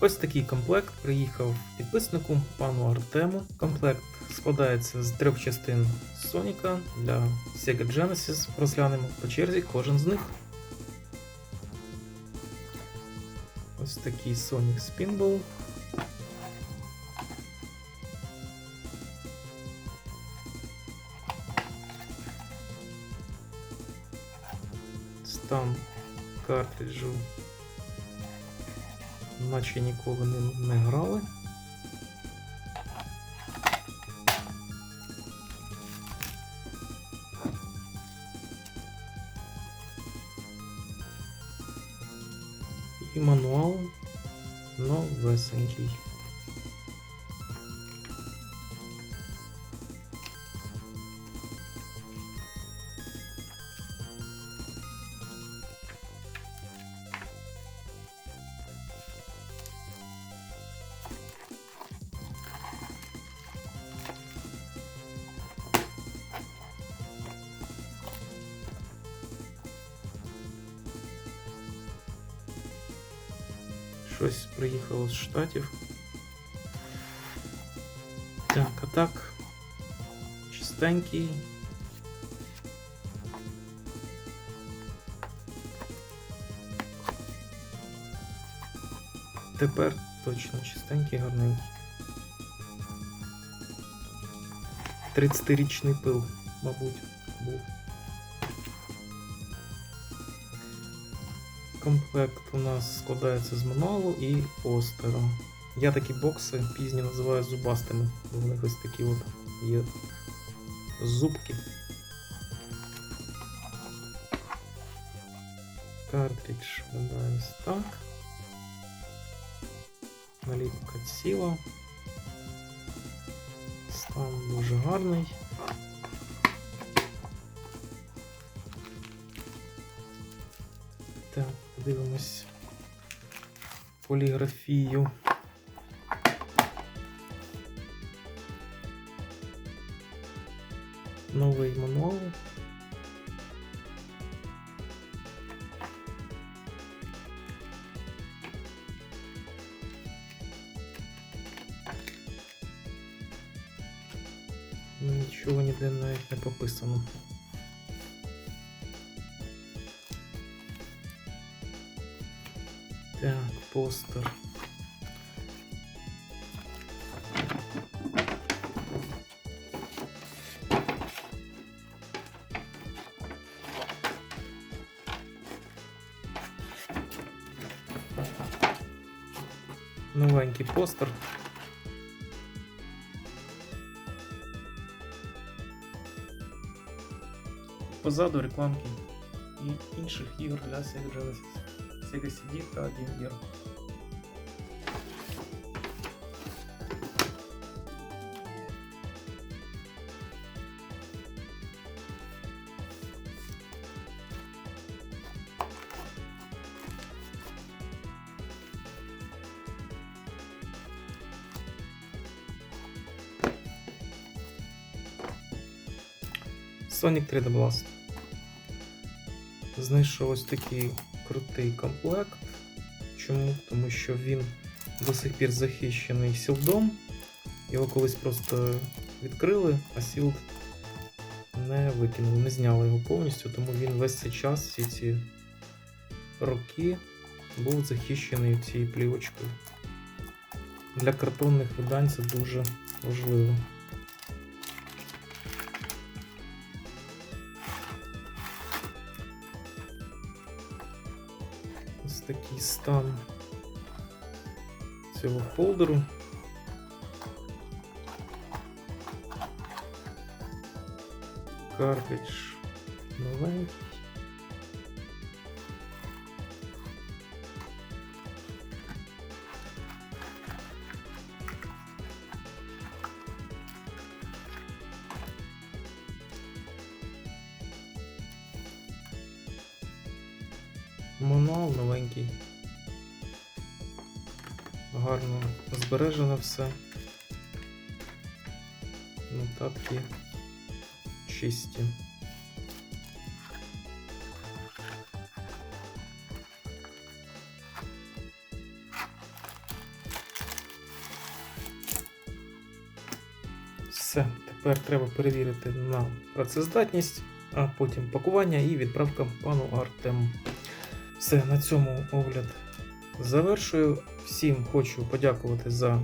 Ось такий комплект приїхав підписнику пану Артему. Комплект складається з трьох частин Соніка для Sega Genesis. Розглянемо по черзі кожен з них. Ось такий Sonic Spinball. Стан картриджу наче ніколи не, не грали. І мануал новесенький. Щось приїхало з Штатів. Так, а так. Чистенький. Тепер точно чистенький, гарненький. 30-річний пил, мабуть, був. Комплект у нас складається з мануалу і постера. Я такі бокси пізні називаю зубастими. В них ось такі от є зубки. Картридж виглядає ось так. Наліпка ціла. Стан дуже гарний. Подивимось поліграфію. Новий мануал. Нічого ніде навіть не пописано. Так, постер. Новенький постер. Позаду рекламки і інших ігор для Sega Genesis. Sega CD та Game Gear. Sonic 3D Blast. Знайшов ось такий крутий комплект. Чому? Тому що він до сих пір захищений сілдом. Його колись просто відкрили, а сілд не викинули, не зняли його повністю, тому він весь цей час, всі ці роки, був захищений цією плівочкою. Для картонних видань це дуже важливо. Такий стан цього фолдеру. карпич новенький. Мануал новенький. Гарно збережено все. Нотатки чисті. Все, тепер треба перевірити на працездатність, а потім пакування і відправка пану Артему. Все, на цьому огляд завершую. Всім хочу подякувати за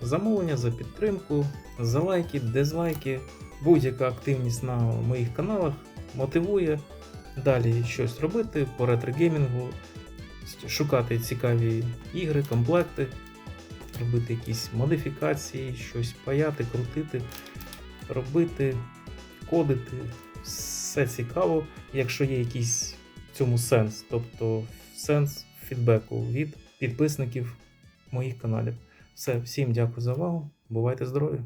замовлення, за підтримку, за лайки, дизлайки. Будь-яка активність на моїх каналах мотивує далі щось робити по ретрогеймінгу, шукати цікаві ігри, комплекти, робити якісь модифікації, щось паяти, крутити, робити, кодити. Все цікаво, якщо є якийсь в цьому сенс, тобто сенс фідбеку від підписників моїх каналів. Все, всім дякую за увагу. Бувайте здорові!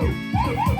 Woo!